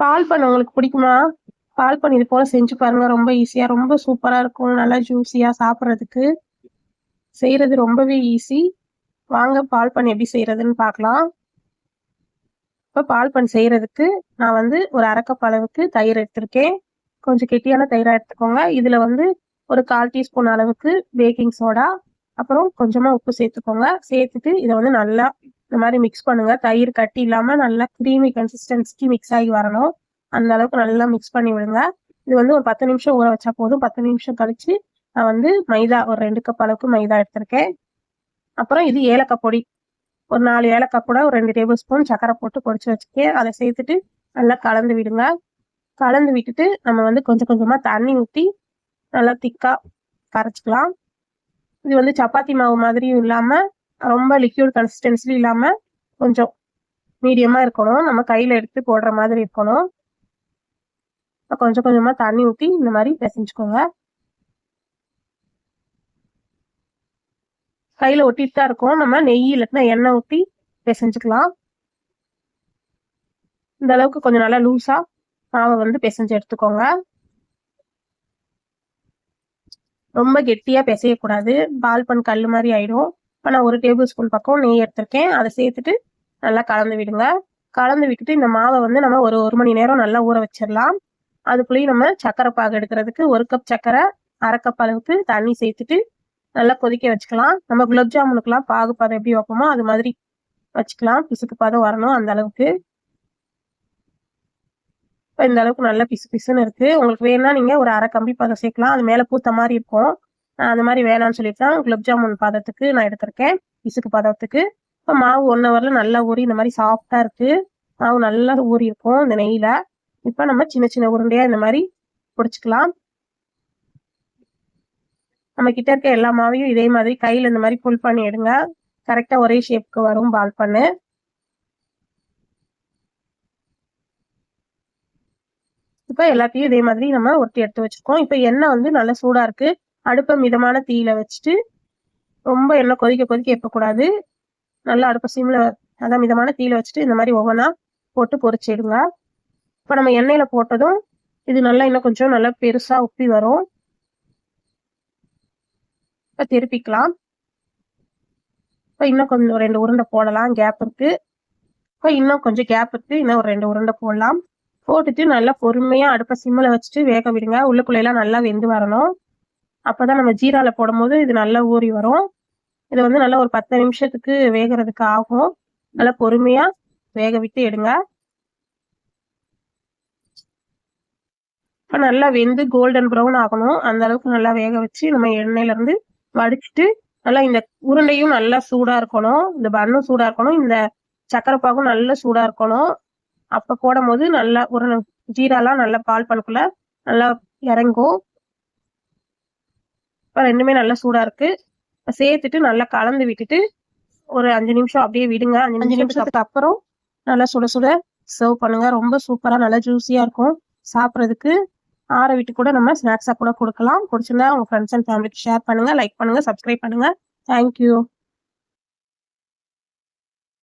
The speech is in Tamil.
பால் பண்ண உங்களுக்கு பிடிக்குமா? பால் பண்ணி இது போல செஞ்சு பாருங்க. ரொம்ப ஈஸியா ரொம்ப சூப்பரா இருக்கும். நல்லா ஜூஸியா சாப்பிட்றதுக்கு. செய்யறது ரொம்பவே ஈஸி வாங்க பால் பண்ணி எப்படி செய்யறதுன்னு பார்க்கலாம். இப்போ பால் பண்ணி செய்யறதுக்கு நான் வந்து ஒரு அரைக்கப் அளவுக்கு தயிர் எடுத்திருக்கேன். கொஞ்சம் கெட்டியான தயிராக எடுத்துக்கோங்க. இதில் வந்து ஒரு கால் டீஸ்பூன் அளவுக்கு பேக்கிங் சோடா அப்புறம் கொஞ்சமாக உப்பு சேர்த்துக்கோங்க. சேர்த்துட்டு இதை வந்து நல்லா இந்த மாதிரி மிக்ஸ் பண்ணுங்க. தயிர் கட்டி இல்லாமல் நல்லா க்ரீமி கன்சிஸ்டன்சிக்கு மிக்ஸ் ஆகி வரணும். அந்த அளவுக்கு நல்லா மிக்ஸ் பண்ணி விடுங்க. இது வந்து ஒரு பத்து நிமிஷம் ஊற வச்சா போதும். பத்து நிமிஷம் கழிச்சு நான் வந்து மைதா ஒரு ரெண்டு கப் அளவுக்கு மைதா எடுத்திருக்கேன். அப்புறம் இது ஏலக்காய் பொடி. ஒரு நாலு ஏலக்காய் கூட ஒரு ரெண்டு டேபிள் ஸ்பூன் சக்கரை போட்டு பொடிச்சு வச்சுக்கேன் அதை சேர்த்துட்டு நல்லா கலந்து விடுங்க. கலந்து விட்டுட்டு நம்ம வந்து கொஞ்சம் கொஞ்சமாக தண்ணி ஊற்றி நல்லா திக்காக கரைச்சிக்கலாம். இது வந்து சப்பாத்தி மாவு மாதிரியும் இல்லாமல் ரொம்ப லிக்யூட் கன்சிஸ்டன்சி இல்லாமல் கொஞ்சம் மீடியமாக இருக்கணும். நம்ம கையில் எடுத்து போடுற மாதிரி இருக்கணும். கொஞ்சம் கொஞ்சமாக தண்ணி ஊற்றி இந்த மாதிரி பிசைஞ்சுக்கோங்க. கையில் ஒட்டிட்டு தான் இருக்கும். நம்ம நெய் இல்லைன்னா எண்ணெய் ஊற்றி பிசைஞ்சுக்கலாம். இந்த அளவுக்கு கொஞ்சம் நல்லா லூஸாக மாவை வந்து பிசைஞ்சு எடுத்துக்கோங்க. ரொம்ப கெட்டியாக பிசையக்கூடாது. பால் பண் கல் மாதிரி ஆயிடும். இப்போ நான் ஒரு டேபிள் ஸ்பூன் பக்கம் நெய் எடுத்திருக்கேன். அதை சேர்த்துட்டு நல்லா கலந்து விடுங்க. கலந்து விட்டுட்டு இந்த மாவை வந்து நம்ம ஒரு ஒரு மணி நேரம் நல்லா ஊற வச்சிடலாம். அதுக்குள்ளேயும் நம்ம சக்கரை பாகு எடுக்கிறதுக்கு ஒரு கப் சக்கரை அரை கப் அளவுக்கு தண்ணி சேர்த்துட்டு நல்லா கொதிக்க வச்சுக்கலாம். நம்ம குலோப் ஜாமுனுக்குலாம் பாகு பதம் எப்படி வைப்போமோ அது மாதிரி வச்சுக்கலாம். பிசுக்கு பதம் வரணும் அந்த அளவுக்கு. இப்போ இந்த அளவுக்கு நல்ல பிசு பிசுன்னு இருக்குது உங்களுக்கு வேணும்னா நீங்கள் ஒரு அரை கம்பி பதம் சேர்க்கலாம். அது மேலே பூத்த மாதிரி இருக்கும். அந்த மாதிரி வேணாம்னு சொல்லிட்டு தான் குலோப் ஜாமுன் பதத்துக்கு நான் எடுத்திருக்கேன். பிசுக்கு பதத்துக்கு. இப்போ மாவு ஒன் ஹவரில் நல்லா ஊறி இந்த மாதிரி சாஃப்டாக இருக்குது மாவு நல்லா ஊறி இருக்கும் இந்த நெய்யில். இப்போ நம்ம சின்ன சின்ன உருண்டையாக இந்த மாதிரி பிடிச்சிக்கலாம். நம்ம கிட்ட இருக்க எல்லா மாவையும் இதே மாதிரி கையில் இந்த மாதிரி புல் பண்ணி எடுங்க. கரெக்டாக ஒரே ஷேப்க்கு வரும் பால் பண்ணு. இப்போ எல்லாத்தையும் இதே மாதிரி நம்ம ஒட்டி எடுத்து வச்சிருக்கோம். இப்போ எண்ணெய் வந்து நல்லா சூடாக இருக்குது அடுப்பை மிதமான தீயில வச்சுட்டு ரொம்ப எண்ணெய் கொதிக்க கொதிக்க எப்பக்கூடாது நல்லா அடுப்பை சிம்ல அதான் மிதமான தீயில வச்சுட்டு இந்த மாதிரி ஒவ்வொன்றா போட்டு பொறிச்சிடுங்க இப்போ நம்ம எண்ணெயில போட்டதும் இது நல்லா இன்னும் கொஞ்சம் நல்லா பெருசா உப்பி வரும். இப்போ திருப்பிக்கலாம். இப்போ இன்னும் கொஞ்சம் ரெண்டு உருண்டை போடலாம். கேப் இருக்கு. இப்போ இன்னும் கொஞ்சம் கேப் இருக்கு. இன்னும் ஒரு ரெண்டு உருண்டை போடலாம். போட்டுட்டு நல்லா பொறுமையா அடுப்பை சிம்மில் வச்சுட்டு வேக விடுங்க. உள்ளுக்குள்ளையெல்லாம் நல்லா வெந்து வரணும். அப்போதான் நம்ம ஜீரால போடும்போது இது நல்லா ஊறி வரும். இது வந்து நல்லா ஒரு பத்து நிமிஷத்துக்கு வேகிறதுக்கு ஆகும். நல்லா பொறுமையா வேக விட்டு எடுங்க. இப்போ நல்லா வெந்து கோல்டன் ப்ரௌன் ஆகணும். அந்த அளவுக்கு நல்லா வேக வச்சு நம்ம எண்ணெயில இருந்து வடிச்சிட்டு நல்லா இந்த உருண்டையும் நல்லா சூடா இருக்கணும். இந்த பன்னும் சூடா இருக்கணும். இந்த சக்கரை பாகும் நல்லா சூடா இருக்கணும். அப்ப போடும் போது நல்லா உருண்டை ஜீராலாம் நல்லா பால் பண்ணக்குள்ள நல்லா இறங்கும். இப்போ ரெண்டுமே நல்லா சூடா இருக்கு. சேர்த்துட்டு நல்லா கலந்து விட்டுட்டு ஒரு அஞ்சு நிமிஷம் அப்படியே விடுங்க. அஞ்சு அஞ்சு நிமிஷத்துக்கு அப்புறம் நல்லா சுட சுட சர்வ் பண்ணுங்க. ரொம்ப சூப்பரா நல்லா ஜூஸியா இருக்கும் சாப்பிட்றதுக்கு. ஆற விட்டு கூட நம்ம ஸ்நாக்ஸாக கூட கொடுக்கலாம். பிடிச்சிருந்தா உங்க ஃப்ரெண்ட்ஸ் அண்ட் ஃபேமிலிக்கு ஷேர் பண்ணுங்க லைக் பண்ணுங்க சப்ஸ்கிரைப் பண்ணுங்க. Thank you